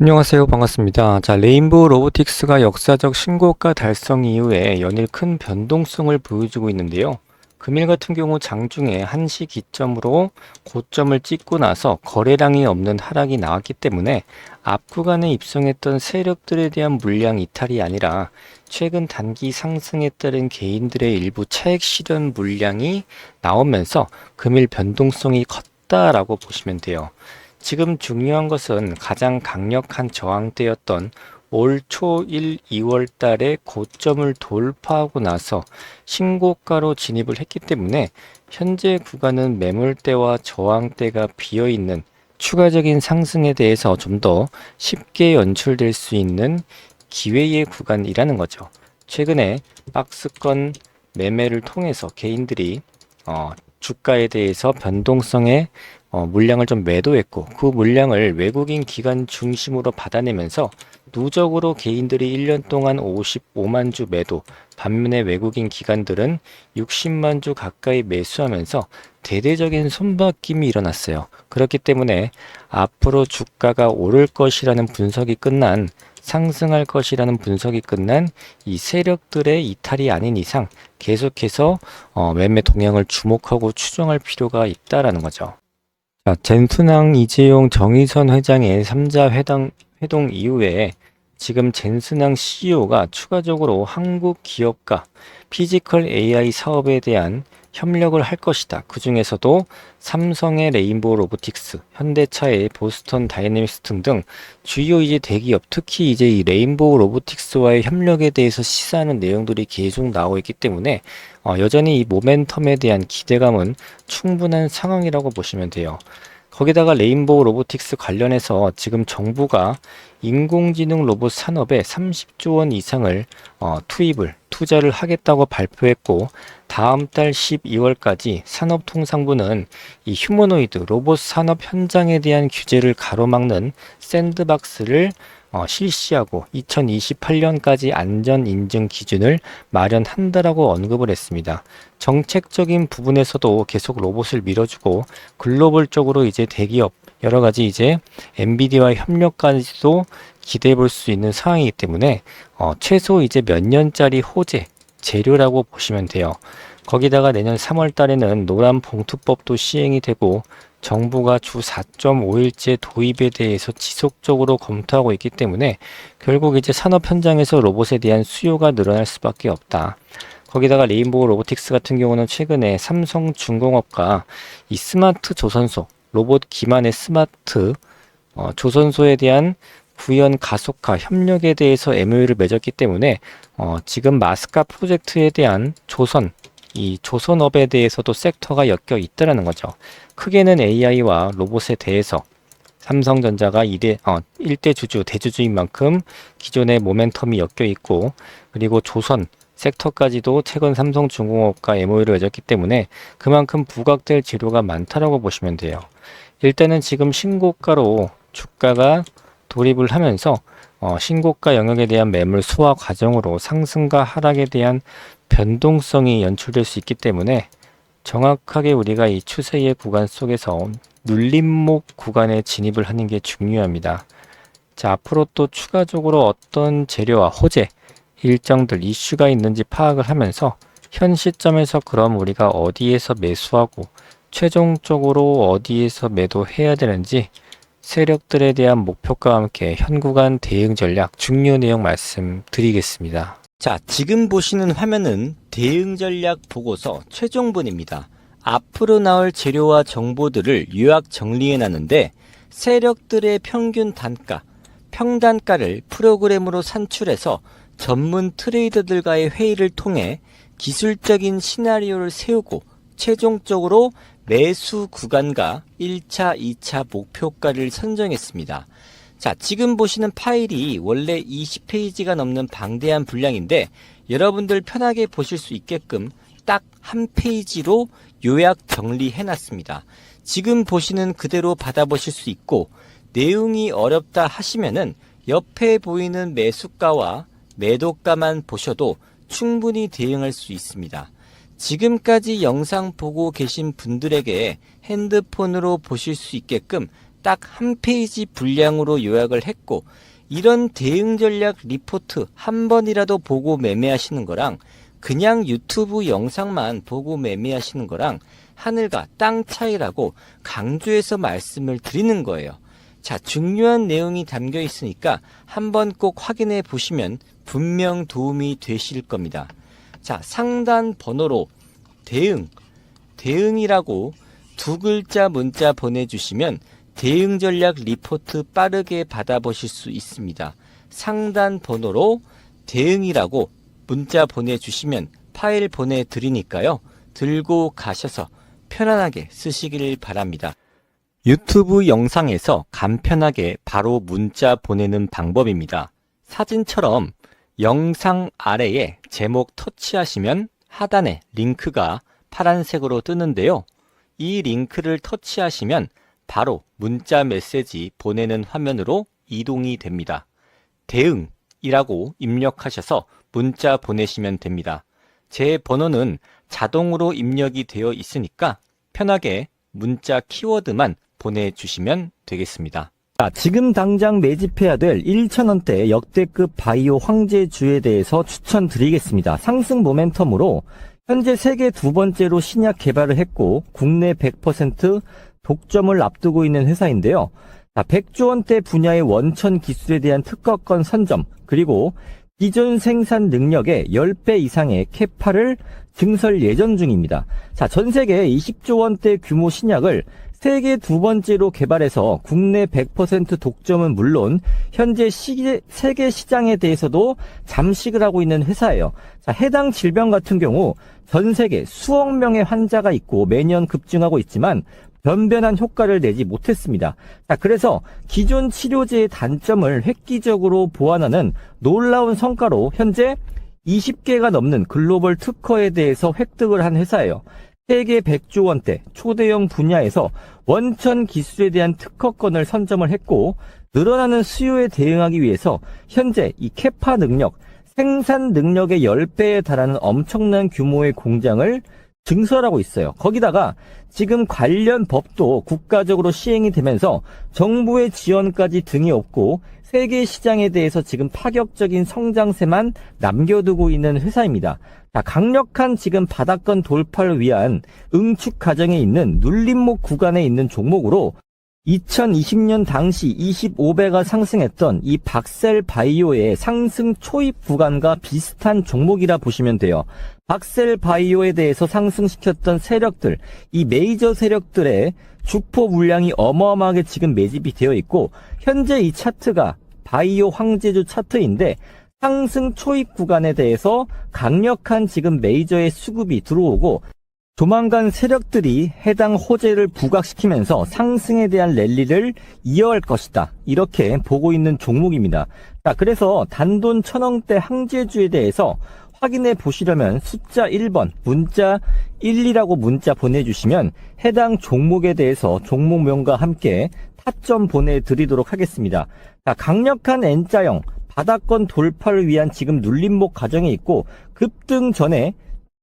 안녕하세요. 반갑습니다. 자, 레인보우 로보틱스가 역사적 신고가 달성 이후에 연일 큰 변동성을 보여주고 있는데요. 금일 같은 경우 장중에 1시 기점으로 고점을 찍고 나서 거래량이 없는 하락이 나왔기 때문에 앞 구간에 입성했던 세력들에 대한 물량 이탈이 아니라 최근 단기 상승에 따른 개인들의 일부 차익 실현 물량이 나오면서 금일 변동성이 컸다라고 보시면 돼요. 지금 중요한 것은 가장 강력한 저항대였던 올 초 1, 2월 달에 고점을 돌파하고 나서 신고가로 진입을 했기 때문에 현재 구간은 매물대와 저항대가 비어 있는 추가적인 상승에 대해서 좀 더 쉽게 연출될 수 있는 기회의 구간이라는 거죠. 최근에 박스권 매매를 통해서 개인들이 어, 주가에 대해서 변동성에 어, 물량을 좀 매도했고 그 물량을 외국인 기관 중심으로 받아내면서 누적으로 개인들이 1년 동안 55만 주 매도 반면에 외국인 기관들은 60만 주 가까이 매수하면서 대대적인 손바뀜이 일어났어요. 그렇기 때문에 앞으로 주가가 오를 것이라는 분석이 끝난 상승할 것이라는 분석이 끝난 이 세력들의 이탈이 아닌 이상 계속해서 어, 매매 동향을 주목하고 추정할 필요가 있다라는 거죠. 자, 젠순항 이재용 정의선 회장의 3자 회당, 회동 이후에 지금 젠순항 CEO가 추가적으로 한국 기업과 피지컬 AI 사업에 대한 협력을 할 것이다. 그 중에서도 삼성의 레인보우 로보틱스, 현대차의 보스턴 다이내믹스 등등 주요 이제 대기업, 특히 이제 이 레인보우 로보틱스와의 협력에 대해서 시사하는 내용들이 계속 나오고 있기 때문에 어, 여전히 이 모멘텀에 대한 기대감은 충분한 상황이라고 보시면 돼요. 거기다가 레인보우 로보틱스 관련해서 지금 정부가 인공지능 로봇 산업에 30조 원 이상을 어, 투입을 투자를 하겠다고 발표했고 다음 달 12월까지 산업통상부는 이 휴머노이드 로봇 산업 현장에 대한 규제를 가로막는 샌드박스를 어, 실시하고 2028년까지 안전 인증 기준을 마련한다라고 언급을 했습니다. 정책적인 부분에서도 계속 로봇을 밀어주고 글로벌적으로 이제 대기업 여러 가지 이제 엔비디아와 협력까지도 기대해 볼 수 있는 상황이기 때문에 어, 최소 이제 몇 년짜리 호재 재료라고 보시면 돼요. 거기다가 내년 3월 달에는 노란 봉투법도 시행이 되고 정부가 주 4.5일제 도입에 대해서 지속적으로 검토하고 있기 때문에 결국 이제 산업 현장에서 로봇에 대한 수요가 늘어날 수밖에 없다. 거기다가 레인보우 로보틱스 같은 경우는 최근에 삼성 중공업과 이 스마트 조선소, 로봇 기반의 스마트 어, 조선소에 대한 구현 가속화 협력에 대해서 MOU를 맺었기 때문에 어, 지금 마스카 프로젝트에 대한 조선 이 조선업에 대해서도 섹터가 엮여 있다라는 거죠. 크게는 AI와 로봇에 대해서 삼성전자가 2대, 어, 1대 주주, 대주주인 만큼 기존의 모멘텀이 엮여 있고, 그리고 조선 섹터까지도 최근 삼성중공업과 MOU를 맺었기 때문에 그만큼 부각될 재료가 많다라고 보시면 돼요. 일단은 지금 신고가로 주가가 돌입을 하면서 어, 신고가 영역에 대한 매물 소화 과정으로 상승과 하락에 대한 변동성이 연출될 수 있기 때문에 정확하게 우리가 이 추세의 구간 속에서 눌림목 구간에 진입을 하는 게 중요합니다. 자, 앞으로 또 추가적으로 어떤 재료와 호재, 일정들, 이슈가 있는지 파악을 하면서 현 시점에서 그럼 우리가 어디에서 매수하고 최종적으로 어디에서 매도해야 되는지 세력들에 대한 목표과 함께 현 구간 대응 전략 중요 내용 말씀드리겠습니다. 자, 지금 보시는 화면은 대응 전략 보고서 최종본입니다. 앞으로 나올 재료와 정보들을 요약 정리해 놨는데 세력들의 평균 단가, 평단가를 프로그램으로 산출해서 전문 트레이더들과의 회의를 통해 기술적인 시나리오를 세우고 최종적으로 매수 구간과 1차, 2차 목표가를 선정했습니다. 자, 지금 보시는 파일이 원래 20페이지가 넘는 방대한 분량인데 여러분들 편하게 보실 수 있게끔 딱 한 페이지로 요약 정리해 놨습니다. 지금 보시는 그대로 받아보실 수 있고 내용이 어렵다 하시면은 옆에 보이는 매수가와 매도가만 보셔도 충분히 대응할 수 있습니다. 지금까지 영상 보고 계신 분들에게 핸드폰으로 보실 수 있게끔 딱 한 페이지 분량으로 요약을 했고 이런 대응 전략 리포트 한 번이라도 보고 매매하시는 거랑 그냥 유튜브 영상만 보고 매매하시는 거랑 하늘과 땅 차이라고 강조해서 말씀을 드리는 거예요. 자, 중요한 내용이 담겨 있으니까 한번 꼭 확인해 보시면 분명 도움이 되실 겁니다. 자, 상단 번호로 대응, 대응이라고 두 글자 문자 보내주시면 대응 전략 리포트 빠르게 받아보실 수 있습니다. 상단 번호로 대응이라고 문자 보내주시면 파일 보내드리니까요. 들고 가셔서 편안하게 쓰시기를 바랍니다. 유튜브 영상에서 간편하게 바로 문자 보내는 방법입니다. 사진처럼 영상 아래에 제목 터치하시면 하단에 링크가 파란색으로 뜨는데요. 이 링크를 터치하시면 바로 문자 메시지 보내는 화면으로 이동이 됩니다. 대응이라고 입력하셔서 문자 보내시면 됩니다. 제 번호는 자동으로 입력이 되어 있으니까 편하게 문자 키워드만 보내주시면 되겠습니다. 자, 지금 당장 매집해야 될 1,000원대 역대급 바이오 황제주에 대해서 추천드리겠습니다. 상승 모멘텀으로 현재 세계 두 번째로 신약 개발을 했고 국내 100% 독점을 앞두고 있는 회사인데요. 자, 100조 원대 분야의 원천 기술에 대한 특허권 선점 그리고 기존 생산 능력의 10배 이상의 캐파를 증설 예정 중입니다. 자, 전 세계 20조 원대 규모 신약을 세계 두 번째로 개발해서 국내 100% 독점은 물론 현재 시, 세계 시장에 대해서도 잠식을 하고 있는 회사예요. 자, 해당 질병 같은 경우 전 세계 수억 명의 환자가 있고 매년 급증하고 있지만 변변한 효과를 내지 못했습니다. 자, 그래서 기존 치료제의 단점을 획기적으로 보완하는 놀라운 성과로 현재 20개가 넘는 글로벌 특허에 대해서 획득을 한 회사예요. 세계 100조 원대 초대형 분야에서 원천 기술에 대한 특허권을 선점을 했고 늘어나는 수요에 대응하기 위해서 현재 이 캐파 능력, 생산 능력의 10배에 달하는 엄청난 규모의 공장을 증설하고 있어요. 거기다가 지금 관련 법도 국가적으로 시행이 되면서 정부의 지원까지 등이 없고 세계 시장에 대해서 지금 파격적인 성장세만 남겨두고 있는 회사입니다. 자, 강력한 지금 바닥권 돌파를 위한 응축 과정에 있는 눌림목 구간에 있는 종목으로 2020년 당시 25배가 상승했던 이 박셀 바이오의 상승 초입 구간과 비슷한 종목이라 보시면 돼요. 박셀 바이오에 대해서 상승시켰던 세력들, 이 메이저 세력들의 주포 물량이 어마어마하게 지금 매집이 되어 있고, 현재 이 차트가 바이오 황제주 차트인데, 상승 초입 구간에 대해서 강력한 지금 메이저의 수급이 들어오고, 조만간 세력들이 해당 호재를 부각시키면서 상승에 대한 랠리를 이어갈 것이다. 이렇게 보고 있는 종목입니다. 자, 그래서 단돈 천원대 항제주에 대해서 확인해 보시려면 숫자 1번 문자 12라고 문자 보내주시면 해당 종목에 대해서 종목명과 함께 타점 보내드리도록 하겠습니다. 자, 강력한 N자형 바닥권 돌파를 위한 지금 눌림목 과정에 있고 급등 전에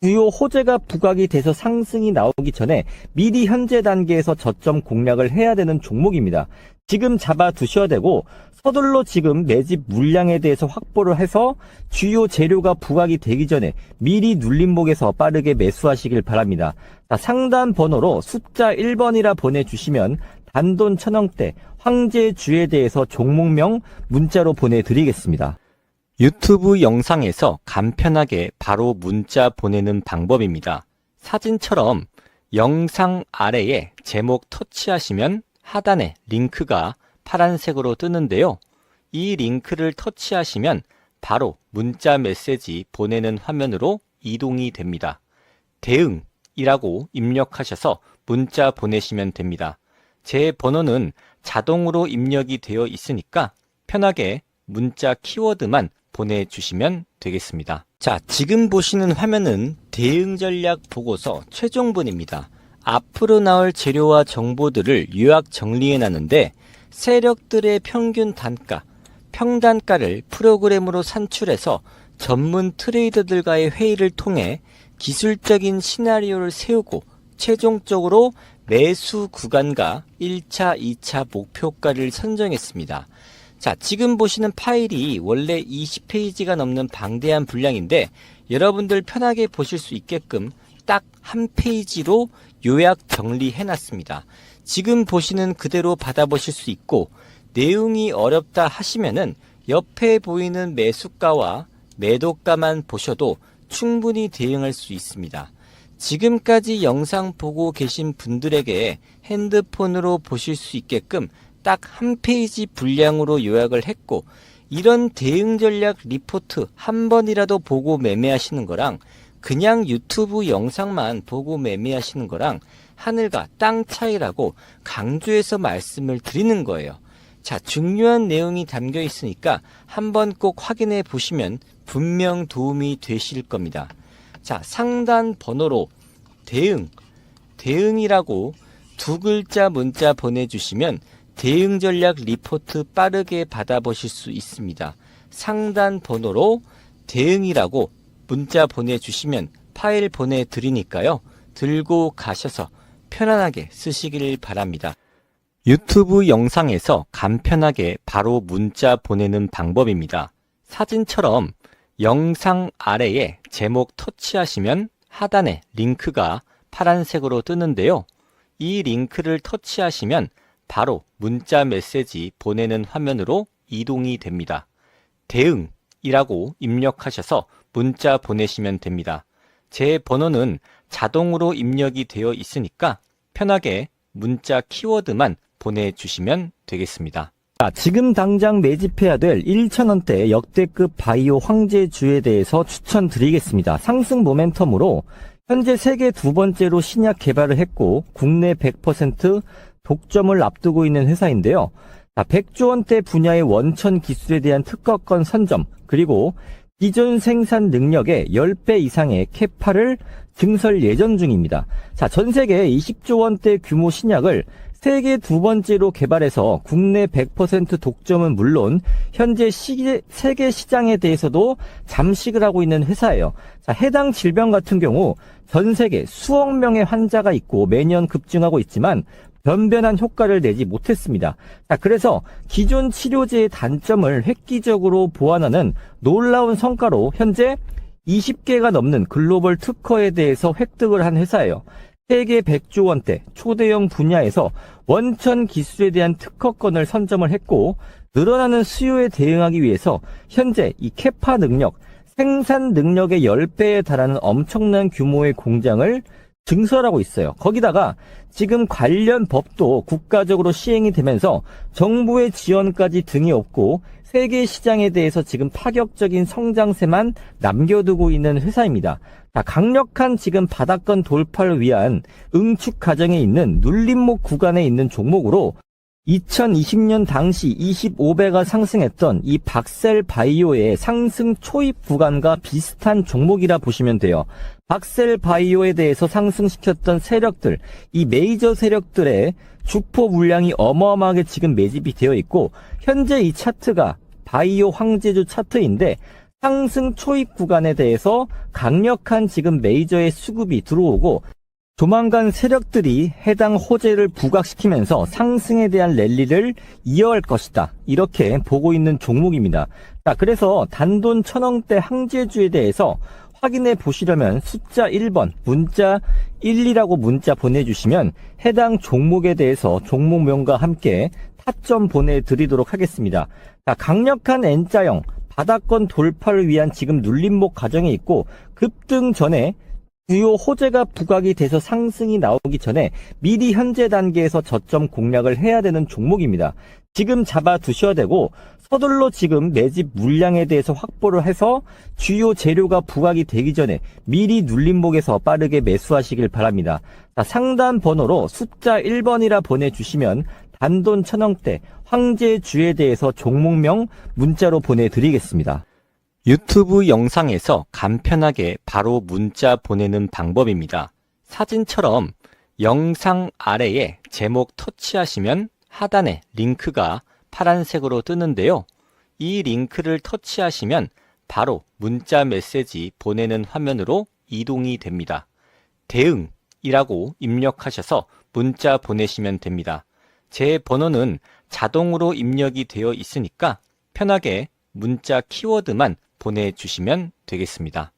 주요 호재가 부각이 돼서 상승이 나오기 전에 미리 현재 단계에서 저점 공략을 해야 되는 종목입니다. 지금 잡아 두셔야 되고 서둘러 지금 매집 물량에 대해서 확보를 해서 주요 재료가 부각이 되기 전에 미리 눌림목에서 빠르게 매수하시길 바랍니다. 자, 상단 번호로 숫자 1번이라 보내주시면 단돈 천원대 황제주에 대해서 종목명 문자로 보내드리겠습니다. 유튜브 영상에서 간편하게 바로 문자 보내는 방법입니다. 사진처럼 영상 아래에 제목 터치하시면 하단에 링크가 파란색으로 뜨는데요. 이 링크를 터치하시면 바로 문자 메시지 보내는 화면으로 이동이 됩니다. 대응이라고 입력하셔서 문자 보내시면 됩니다. 제 번호는 자동으로 입력이 되어 있으니까 편하게 문자 키워드만 보내주시면 되겠습니다. 자, 지금 보시는 화면은 대응 전략 보고서 최종본입니다. 앞으로 나올 재료와 정보들을 요약 정리해 놨는데 세력들의 평균 단가, 평단가를 프로그램으로 산출해서 전문 트레이더들과의 회의를 통해 기술적인 시나리오를 세우고 최종적으로 매수 구간과 1차, 2차 목표가를 선정했습니다. 자, 지금 보시는 파일이 원래 20페이지가 넘는 방대한 분량인데 여러분들 편하게 보실 수 있게끔 딱 한 페이지로 요약 정리해 놨습니다. 지금 보시는 그대로 받아보실 수 있고 내용이 어렵다 하시면은 옆에 보이는 매수가와 매도가만 보셔도 충분히 대응할 수 있습니다. 지금까지 영상 보고 계신 분들에게 핸드폰으로 보실 수 있게끔 딱 한 페이지 분량으로 요약을 했고 이런 대응 전략 리포트 한 번이라도 보고 매매하시는 거랑 그냥 유튜브 영상만 보고 매매하시는 거랑 하늘과 땅 차이라고 강조해서 말씀을 드리는 거예요. 자, 중요한 내용이 담겨 있으니까 한번 꼭 확인해 보시면 분명 도움이 되실 겁니다. 자, 상단 번호로 대응, 대응이라고 두 글자 문자 보내주시면 대응 전략 리포트 빠르게 받아보실 수 있습니다. 상단 번호로 대응이라고 문자 보내주시면 파일 보내드리니까요. 들고 가셔서 편안하게 쓰시길 바랍니다. 유튜브 영상에서 간편하게 바로 문자 보내는 방법입니다. 사진처럼 영상 아래에 제목 터치하시면 하단에 링크가 파란색으로 뜨는데요. 이 링크를 터치하시면 바로 문자 메시지 보내는 화면으로 이동이 됩니다. 대응이라고 입력하셔서 문자 보내시면 됩니다. 제 번호는 자동으로 입력이 되어 있으니까 편하게 문자 키워드만 보내주시면 되겠습니다. 자, 지금 당장 매집해야 될 1,000원대 역대급 바이오 황제주에 대해서 추천드리겠습니다. 상승 모멘텀으로 현재 세계 두 번째로 신약 개발을 했고 국내 100% 독점을 앞두고 있는 회사인데요. 자, 100조 원대 분야의 원천 기술에 대한 특허권 선점 그리고 기존 생산 능력의 10배 이상의 캐파를 증설 예정 중입니다. 자, 전 세계 20조 원대 규모 신약을 세계 두 번째로 개발해서 국내 100% 독점은 물론 현재 시, 세계 시장에 대해서도 잠식을 하고 있는 회사예요. 자, 해당 질병 같은 경우 전 세계 수억 명의 환자가 있고 매년 급증하고 있지만 변변한 효과를 내지 못했습니다. 자, 그래서 기존 치료제의 단점을 획기적으로 보완하는 놀라운 성과로 현재 20개가 넘는 글로벌 특허에 대해서 획득을 한 회사예요. 세계 100조 원대 초대형 분야에서 원천 기술에 대한 특허권을 선점을 했고 늘어나는 수요에 대응하기 위해서 현재 이 캐파 능력, 생산 능력의 10배에 달하는 엄청난 규모의 공장을 증설하고 있어요. 거기다가 지금 관련 법도 국가적으로 시행이 되면서 정부의 지원까지 등이 없고 세계 시장에 대해서 지금 파격적인 성장세만 남겨두고 있는 회사입니다. 자, 강력한 지금 바닥권 돌파를 위한 응축 과정에 있는 눌림목 구간에 있는 종목으로 2020년 당시 25배가 상승했던 이 박셀 바이오의 상승 초입 구간과 비슷한 종목이라 보시면 돼요. 박셀 바이오에 대해서 상승시켰던 세력들, 이 메이저 세력들의 주포 물량이 어마어마하게 지금 매집이 되어 있고, 현재 이 차트가 바이오 황제주 차트인데, 상승 초입 구간에 대해서 강력한 지금 메이저의 수급이 들어오고, 조만간 세력들이 해당 호재를 부각시키면서 상승에 대한 랠리를 이어갈 것이다. 이렇게 보고 있는 종목입니다. 자, 그래서 단돈 천원대 항제주에 대해서 확인해 보시려면 숫자 1번 문자 12라고 문자 보내주시면 해당 종목에 대해서 종목명과 함께 타점 보내드리도록 하겠습니다. 자, 강력한 N자형 바닥권 돌파를 위한 지금 눌림목 과정에 있고 급등 전에 주요 호재가 부각이 돼서 상승이 나오기 전에 미리 현재 단계에서 저점 공략을 해야 되는 종목입니다. 지금 잡아 두셔야 되고 서둘러 지금 매집 물량에 대해서 확보를 해서 주요 재료가 부각이 되기 전에 미리 눌림목에서 빠르게 매수하시길 바랍니다. 자, 상단 번호로 숫자 1번이라 보내주시면 단돈 천원대 황제주에 대해서 종목명 문자로 보내드리겠습니다. 유튜브 영상에서 간편하게 바로 문자 보내는 방법입니다. 사진처럼 영상 아래에 제목 터치하시면 하단에 링크가 파란색으로 뜨는데요. 이 링크를 터치하시면 바로 문자 메시지 보내는 화면으로 이동이 됩니다. 대응이라고 입력하셔서 문자 보내시면 됩니다. 제 번호는 자동으로 입력이 되어 있으니까 편하게 문자 키워드만 보내주시면 되겠습니다.